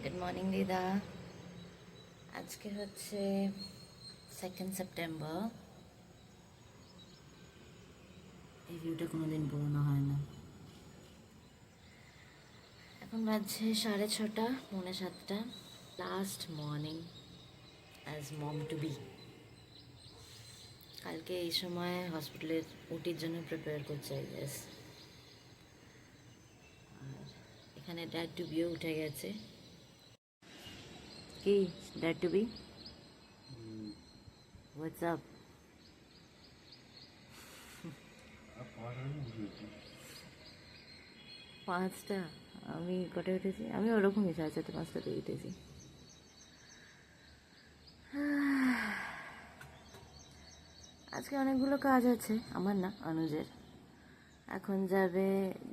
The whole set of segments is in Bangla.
গুড মর্নিং দিদা আজকে হচ্ছে সেকেন্ড সেপ্টেম্বর এই ভিউটা কোনোদিন পুরোনো হয় না। এখন বাজছে সাড়ে ছটা পৌনে সাতটা। Last morning as mom to be কালকে এই সময় হসপিটালের উটির জন্য প্রিপেয়ার করছে আই গেস আর এখানে ড্যাড টু বিও উঠে গেছে। কি ড্যাড টু বি হোয়াটস আপ পাঁচটা আমি কটা উঠেছি। আমি ওরকমই সাড়ে চারটে পাঁচটাতে উঠেছি। আজকে অনেকগুলো কাজ আছে, আমার না, অনুজের। এখন যাবে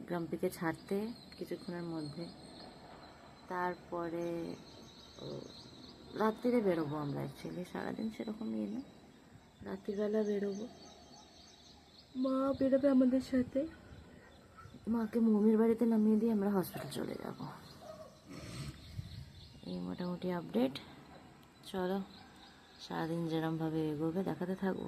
গ্রাম্পিকে ছাড়তে কিছুক্ষণের মধ্যে। তারপরে ও, রাত্রিরে বেরোবো আমরা অ্যাকচুয়ালি সারাদিন সেরকম ইয়ে না রাত্রিবেলা বেরোবো। মা বেরোবে আমাদের সাথে? মাকে মমির বাড়িতে নামিয়ে দিয়ে আমরা হসপিটাল চলে যাব। এই মোটামুটি আপডেট চলো সারাদিন যেরমভাবে এগোবে দেখাতে থাকব।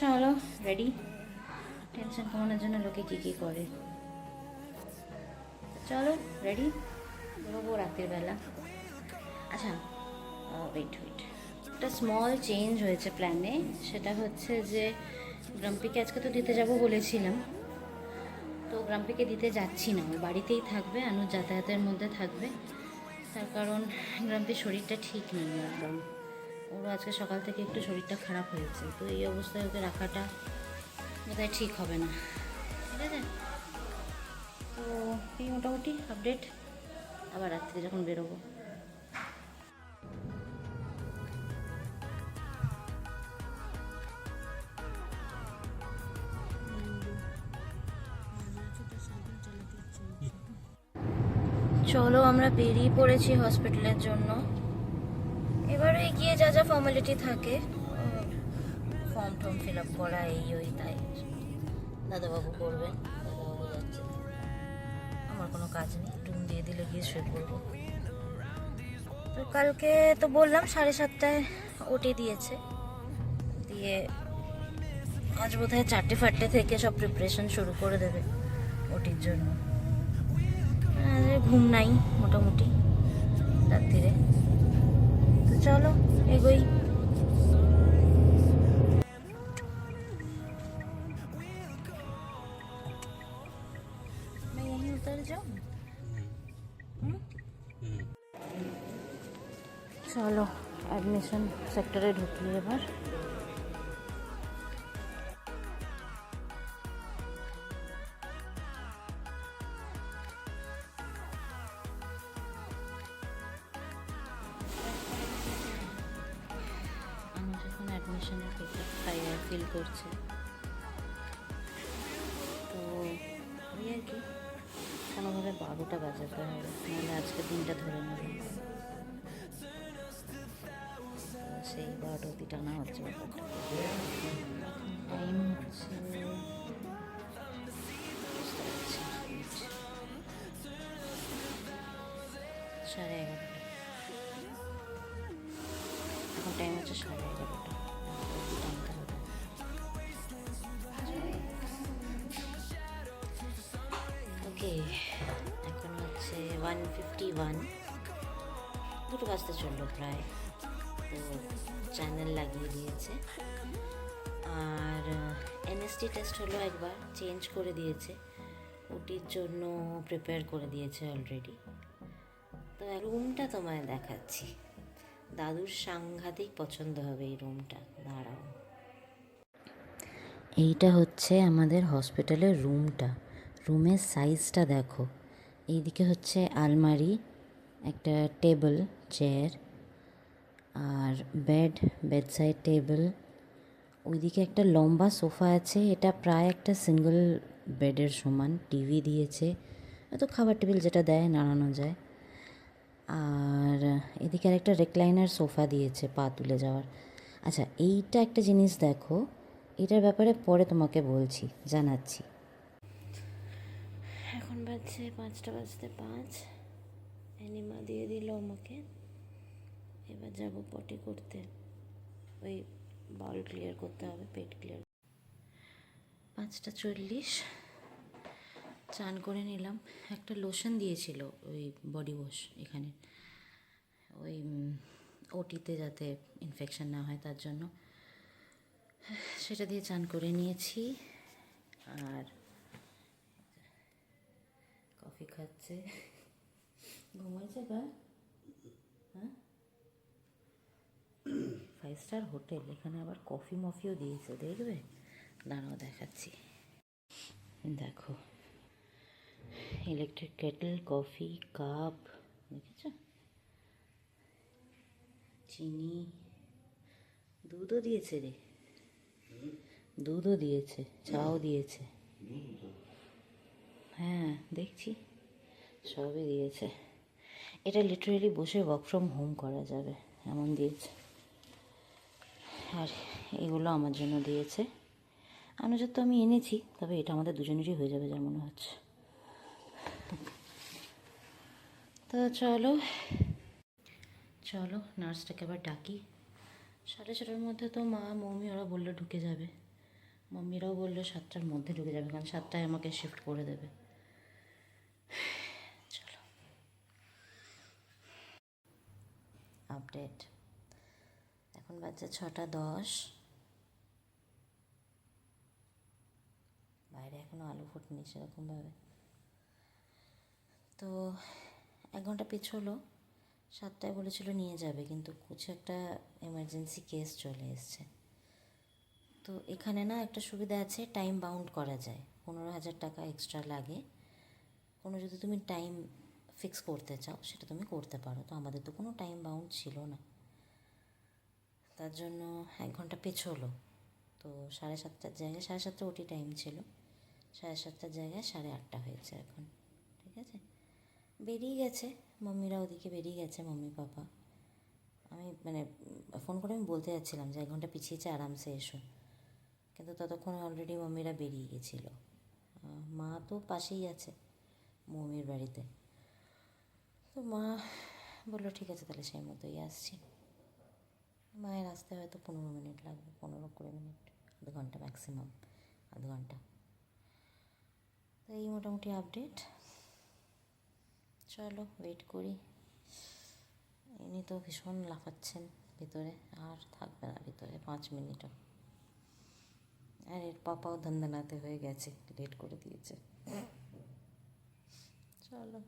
চলো রেডি টেনশন কমানোর জন্য লোকে কী কী করে? চলো রেডি বেরোবো রাতের বেলা। আচ্ছা ওয়েট ওয়েট একটা স্মল চেঞ্জ হয়েছে প্ল্যানে সেটা হচ্ছে যে, গ্রাম্পিকে আজকে তো দিতে যাব বলেছিলাম। তো গ্রাম্পিকে দিতে যাচ্ছি না। ওই বাড়িতেই থাকবে আনু যাতায়াতের মধ্যে থাকবে। তার কারণ গ্রাম্পির শরীরটা ঠিক নেই একদম। ওর আজকে সকাল থেকে একটু শরীরটা খারাপ হয়েছে, তো এই অবস্থায় ওকে রাখাটা বোধহয় ঠিক হবে না। ঠিক আছে? তো এই মোটামুটি আপডেট আবার রাত্রে যখন বেরোবো। চলো আমরা বেরিয়ে পড়েছি হসপিটালের জন্য। এবারে গিয়ে যা যা ফর্মালিটি থাকে ফর্ম টর্ম ফিল আপ করা এই ওই তাই। দাদাবাবু করবেন, দাদাবাবু যাচ্ছে। আমার কোনো কাজ নেই টুম দিয়ে দিলে গিয়ে শুয়ে পড়ব। তো কালকে তো বললাম সাড়ে সাতটায় ওটি দিয়েছে। দিয়ে আজ বোধহয় চারটে ফারটে থেকে সব প্রিপারেশন শুরু করে দেবে ওটির জন্য। ঘুম নাই মোটামুটি, রাত্রিরে। চলো এগোই। চলো অ্যাডমিশন সেক্টরে ঢুকি এবার। যখন অ্যাডমিশনের পেপার ফিল করছে। তো ওই আর কি কোনোভাবে বারোটা বাজাতে হবে? নাহলে আজকে দিনটা ধরে নেবে। সেই বারোটা অব্দি টানা হচ্ছে টাইম হচ্ছে না। সাড়ে এগারোটা। এখন টাইম হচ্ছে সাড়ে এগারোটা। ওয়ান ফিফটি ওয়ান দুটো বাজতে চলল প্রায়। তো চ্যানেল লাগিয়ে দিয়েছে। আর এনএসটি টেস্ট হলো একবার চেঞ্জ করে দিয়েছে। ওটির জন্য প্রিপেয়ার করে দিয়েছে অলরেডি তো রুমটা তোমায় দেখাচ্ছি। দাদুর সাংঘাতিক পছন্দ হবে এই রুমটা দাঁড়াও। এইটা হচ্ছে আমাদের হসপিটালের রুমটা রুমের সাইজটা দেখো। এইদিকে হচ্ছে আলমারি, একটা টেবিল, চেয়ার আর বেড, বেডসাইড টেবিল। ওইদিকে একটা লম্বা সোফা আছে, এটা প্রায় একটা সিঙ্গেল বেডের সমান, টিভি দিয়েছে। তো খাবার টেবিল যেটা দেয়, নাড়ানো যায়। আর এদিকে আর একটা রেকলাইনার সোফা দিয়েছে, পা তুলে যাওয়ার। আচ্ছা এইটা একটা জিনিস দেখো, এটার ব্যাপারে পরে তোমাকে বলছি, জানাচ্ছি। এখন বাজছে পাঁচটা বাজতে পাঁচ। অ্যানিমা দিয়ে দিল আমাকে। এবার যাব পটি করতে। ওই বাউল ক্লিয়ার করতে হবে, পেট ক্লিয়ার পাঁচটা চল্লিশ। চান করে নিলাম। একটা লোশন দিয়েছিল ওই বডি ওয়াশ এখানে। ওই ওটিতে যাতে ইনফেকশন না হয় তার জন্য। সেটা দিয়ে চান করে নিয়েছি। আর কফি খাচ্ছে। ঘুমাইছে গা হ্যাঁ? ফাইভ স্টার হোটেল এখানে আবার কফি মফিও দিয়েছে দেখবে? দাঁড়াও দেখাচ্ছি। দেখো ইলেকট্রিক কেটল কফি কাপ দেখেছ? চিনি দুধও দিয়েছে রে। দুধও দিয়েছে চাও দিয়েছে। হ্যাঁ দেখছি। সবই দিয়েছে। এটা লিটারেলি বসে ওয়ার্ক ফ্রম হোম করা যাবে, এমন দিয়েছে। আর এগুলো আমার জন্য দিয়েছে। অনুজাত তো আমি এনেছি, তবে এটা আমাদের দুজনেরই হয়ে যাবে যা মনে হচ্ছে। তো চলো চলো নার্সটাকে আবার ডাকি। সাড়ে ছটার মধ্যে তো মা মম্মি ওরা বলল ঢুকে যাবে। মম্মিরাও বলল সাতটার মধ্যে ঢুকে যাবে, কারণ সাতটায় আমাকে শিফট করে দেবে চলো আপডেট। এখন বাজছে ছটা দশ। বাইরে এখনও আলু ফুটেনি সেরকমভাবে। তো এক ঘণ্টা পিছলো সাতটায় বলেছিল নিয়ে যাবে, কিন্তু কিছু একটা এমার্জেন্সি কেস চলে এসছে। তো এখানে না একটা সুবিধা আছে টাইম বাউন্ড করা যায়। পনেরো হাজার টাকা এক্সট্রা লাগে। কোনো যদি তুমি টাইম ফিক্স করতে চাও, সেটা তুমি করতে পারো। তো আমাদের তো কোনো টাইম বাউন্ড ছিল না। তার জন্য এক ঘণ্টা পেছলো। তো সাড়ে সাতটার জায়গায়, সাড়ে সাতটা ওটি টাইম ছিল। সাড়ে সাতটার জায়গায় সাড়ে আটটা হয়েছে এখন। ঠিক আছে? বেরিয়ে গেছে। মাম্মিরা ওদিকে বেরিয়ে গেছে, মাম্মি পাপা। আমি মানে ফোন করে আমি বলতে যাচ্ছিলাম যে, এক ঘণ্টা পিছিয়েছে আরামসে এসো। কিন্তু ততক্ষণ অলরেডি মাম্মিরা বেরিয়ে গেছিল। মা তো পাশেই আছে মম্মির বাড়িতে। তো মা বলল, ঠিক আছে তাহলে সেই মতোই আসছি। মায়ের আসতে হয়তো পনেরো মিনিট লাগবে, পনেরো কুড়ি মিনিট, আধ ঘণ্টা ম্যাক্সিমাম আধ ঘণ্টা। তো এই মোটামুটি আপডেট চলো ওয়েট করি। ইনি তো ভীষণ লাফাচ্ছেন ভিতরে, আর থাকবে না ভিতরে পাঁচ মিনিটও। আর এর পাপাও ধান্দানাতে হয়ে গেছে লেট করে দিয়েছে। চলো।